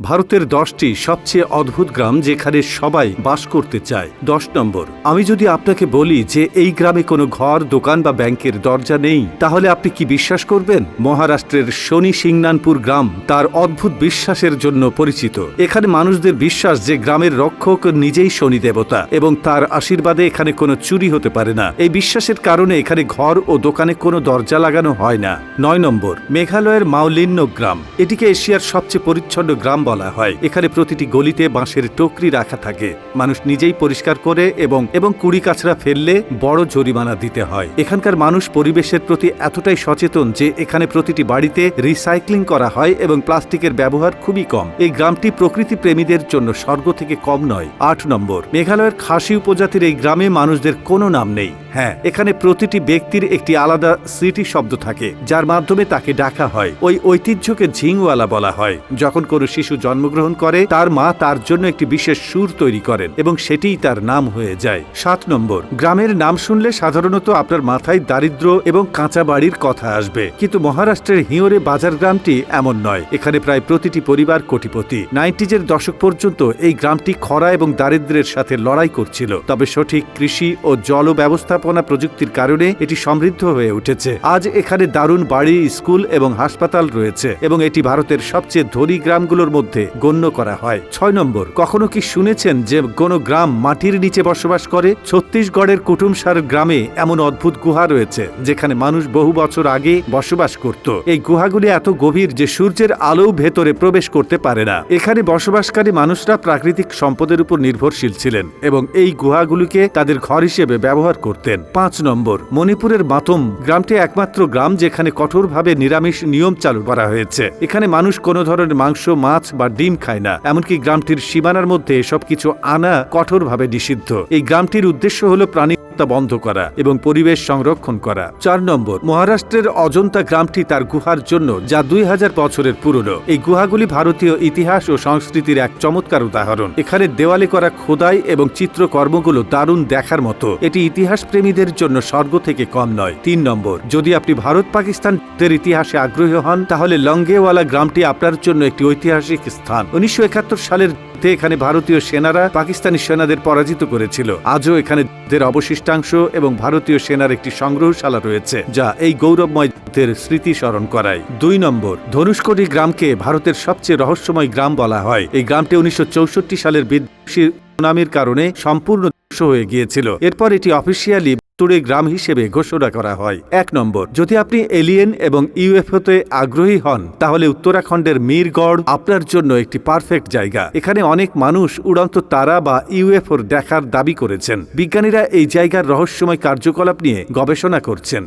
ভারতের দশটি সবচেয়ে অদ্ভুত গ্রাম যেখানে সবাই বাস করতে চায়। দশ নম্বর, আমি যদি আপনাকে বলি যে এই গ্রামে কোনো ঘর, দোকান বা ব্যাংকের দরজা নেই, তাহলে আপনি কি বিশ্বাস করবেন? মহারাষ্ট্রের শনি সিংনানপুর গ্রাম তার অদ্ভুত বিশ্বাসের জন্য পরিচিত। এখানে মানুষদের বিশ্বাস যে গ্রামের রক্ষক নিজেই শনি দেবতা এবং তার আশীর্বাদে এখানে কোনো চুরি হতে পারে না। এই বিশ্বাসের কারণে এখানে ঘর ও দোকানে কোনো দরজা লাগানো হয় না। নয় নম্বর, মেঘালয়ের মাউলিন্য গ্রাম। এটিকে এশিয়ার সবচেয়ে পরিচ্ছন্ন গ্রাম বলা হয়। এখানে প্রতিটি গলিতে বাঁশের টকরি রাখা থাকে। মানুষ নিজেই পরিষ্কার করে এবং এবং কুড়ি কাছড়া ফেললে বড় জরিমানা দিতে হয়। এখানকার মানুষ পরিবেশের প্রতি এতটাই সচেতন যে এখানে প্রতিটি বাড়িতে রিসাইক্লিং করা হয় এবং প্লাস্টিকের ব্যবহার খুবই কম। এই গ্রামটি প্রকৃতি প্রেমীদের জন্য স্বর্গ থেকে কম নয়। আট নম্বর। মেঘালয়ের খাসি উপজাতির এই গ্রামে মানুষদের কোনো নাম নেই। হ্যাঁ এখানে প্রতিটি ব্যক্তির একটি আলাদা স্মৃতি শব্দ থাকে, যার মাধ্যমে তাকে ডাকা হয়। ওই ঐতিহ্যকে ঝিংওয়ালা বলা হয়। যখন কোনো শিশু জন্মগ্রহণ করে, তার মা তার জন্য একটি বিশেষ সুর তৈরি করেন এবং সেটিই তার নাম হয়ে যায়। সাত নম্বর, গ্রামের নাম শুনলে সাধারণত আপনার মাথায় দারিদ্র এবং কাঁচা বাড়ির কথা আসবে। কিন্তু মহারাষ্ট্রের হিওরে বাজার গ্রামটি এমন নয়। এখানে প্রায় প্রতিটি পরিবার কোটিপতি। নাইনটিজের দশক পর্যন্ত এই গ্রামটি খরা এবং দারিদ্র্যের সাথে লড়াই করছিল। তবে সঠিক কৃষি ও জল ব্যবস্থাপনা প্রযুক্তির কারণে এটি সমৃদ্ধ হয়ে উঠেছে। আজ এখানে দারুণ বাড়ি, স্কুল এবং হাসপাতাল রয়েছে এবং এটি ভারতের সবচেয়ে ধনী গ্রামগুলোর মধ্যে গণ্য করা হয়। ছয় নম্বর, কখনো কি শুনেছেন যে কোনো গ্রাম মাটির নিচে বসবাস করে? ছত্তিশগড়ের কুটুমসার গ্রামে এমন অদ্ভুত গুহা রয়েছে, যেখানে মানুষ বহু বছর আগে বসবাস করত। এই গুহাগুলি এত গভীর যে সূর্যের আলো ভেতরে প্রবেশ করতে পারে না। এখানে বসবাসকারী মানুষরা প্রাকৃতিক সম্পদের উপর নির্ভরশীল ছিলেন এবং এই গুহাগুলিকে তাদের ঘর হিসেবে ব্যবহার করতেন। পাঁচ নম্বর, মণিপুরের বাতম গ্রামটি একমাত্র গ্রাম যেখানে কঠোরভাবে নিরামিষ নিয়ম চালু করা হয়েছে। এখানে মানুষ কোনো ধরনের মাংস, মাছ বা ডিম খায় না। এমনকি গ্রামটির সীমানার মধ্যে সবকিছু আনা কঠোরভাবে নিষিদ্ধ। এই গ্রামটির উদ্দেশ্য হল প্রাণী হত্যা বন্ধ করা এবং পরিবেশ সংরক্ষণ করা। চার নম্বর, মহারাষ্ট্রের অজন্তা গ্রামটি তার গুহার জন্য, যা দুই হাজার বছরের পুরনো। এই গুহাগুলি ভারতীয় ইতিহাস ও সংস্কৃতির এক চমৎকার উদাহরণ। এখানে দেওয়ালে করা খোদাই এবং চিত্রকর্মগুলো দারুণ দেখার মতো। এটি ইতিহাস প্রেমীদের জন্য স্বর্গ থেকে কম নয়। তিন নম্বর, যদি আপনি ভারত পাকিস্তানের ইতিহাসে আগ্রহী হন, তাহলে লঙ্গেওয়ালা গ্রামটি আপনার জন্য একটি ঐতিহাসিক স্থান। উনিশশো একাত্তর সালের যুদ্ধে এখানে ভারতীয় সেনারা পাকিস্তানি সেনাদের পরাজিত করেছিল। আজও এখানে যুদ্ধের অবশিষ্টাংশ এবং ভারতীয় সেনার একটি সংগ্রহশালা রয়েছে, যা এই গৌরবময় যুদ্ধের স্মৃতি স্মরণ করায়। দুই নম্বর, ধনুষ্কোটি গ্রামকে ভারতের সবচেয়ে রহস্যময় গ্রাম বলা হয়। এই গ্রামটি উনিশশো চৌষট্টি সালের বিদ্বেষী সুনামির কারণে সম্পূর্ণ ধ্বংস হয়ে গিয়েছিল। এরপর এটি অফিসিয়ালি তুড়ে গ্রাম হিসেবে ঘোষণা করা হয়। এক নম্বর, যদি আপনি এলিয়েন এবং ইউএফওতে আগ্রহী হন, তাহলে উত্তরাখণ্ডের মীরগড় আপনার জন্য একটি পারফেক্ট জায়গা। এখানে অনেক মানুষ উড়ন্ত তারা বা ইউএফওর দেখার দাবি করেছেন। বিজ্ঞানীরা এই জায়গার রহস্যময় কার্যকলাপ নিয়ে গবেষণা করছেন।